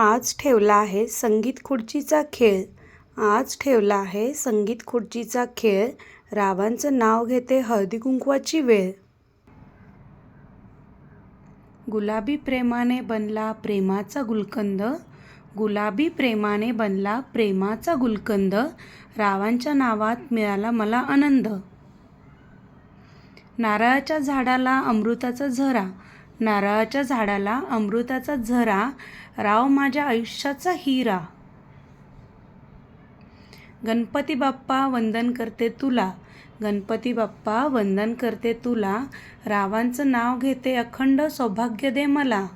आज ठेवला आहे संगीत खुर्चीचा खेळ. आज ठेवला आहे संगीत खुर्चीचा खेळ. रावांचं नाव घेते हळदी कुंकवाची वेळ. गुलाबी प्रेमाने बनला प्रेमाचा गुलकंद. गुलाबी प्रेमाने बनला प्रेमाचा गुलकंद. रावांच्या नावात मिळाला मला आनंद. नारळाच्या झाडाला अमृताचा झरा. नारळाच्या झाडाला अमृताचा झरा राव माझ्या आयुष्याचा हिरा. गणपती बाप्पा वंदन करते तुला. गणपती बाप्पा वंदन करते तुला. रावांचं नाव घेते अखंड सौभाग्य दे मला.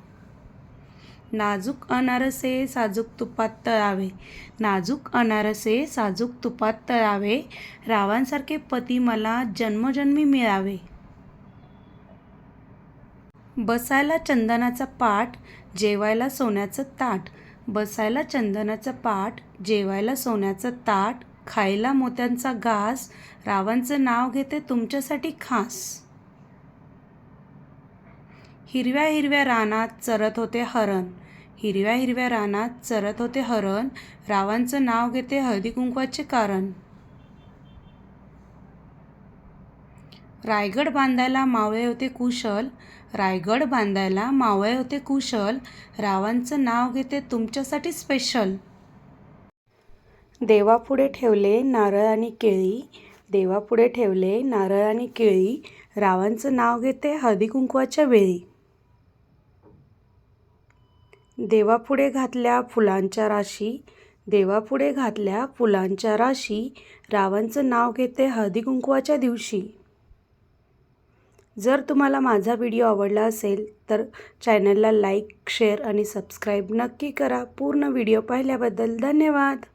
नाजूक अनारसे साजूक तुपात तळावे. नाजूक अनारसे साजूक तुपात तळावे. रावांसारखे पती मला जन्मजन्मी मिळावे. बसायला चंदनाचा पाठ जेवायला सोन्याचं ताट. बसायला चंदनाचं पाठ जेवायला सोन्याचं ताट. खायला मोत्यांचा घास. रावांचं नाव घेते तुमच्यासाठी खास. हिरव्या हिरव्या रानात चरत होते हरण. हिरव्या हिरव्या रानात चरत होते हरण. रावांचं नाव घेते हळदी कुंकवाचे कारण. रायगड बांधायला मावळे होते कुशल. रायगड बांधायला मावळे होते कुशल. रावांचं नाव घेते तुमच्यासाठी स्पेशल देवापुढे ठेवले नारळ आणि केळी. देवापुढे ठेवले नारळ आणि केळी. रावांचं नाव घेते हळदी कुंकवाच्या वेळी. देवापुढे घातल्या फुलांच्या राशी. देवापुढे घातल्या फुलांच्या राशी. रावांचं नाव घेते हळदी कुंकवाच्या दिवशी. जर तुम्हाला माझा व्हिडिओ आवडला असेल तर चॅनलला लाईक शेअर आणि सबस्क्राईब नक्की करा. पूर्ण व्हिडिओ पाहिल्याबद्दल धन्यवाद.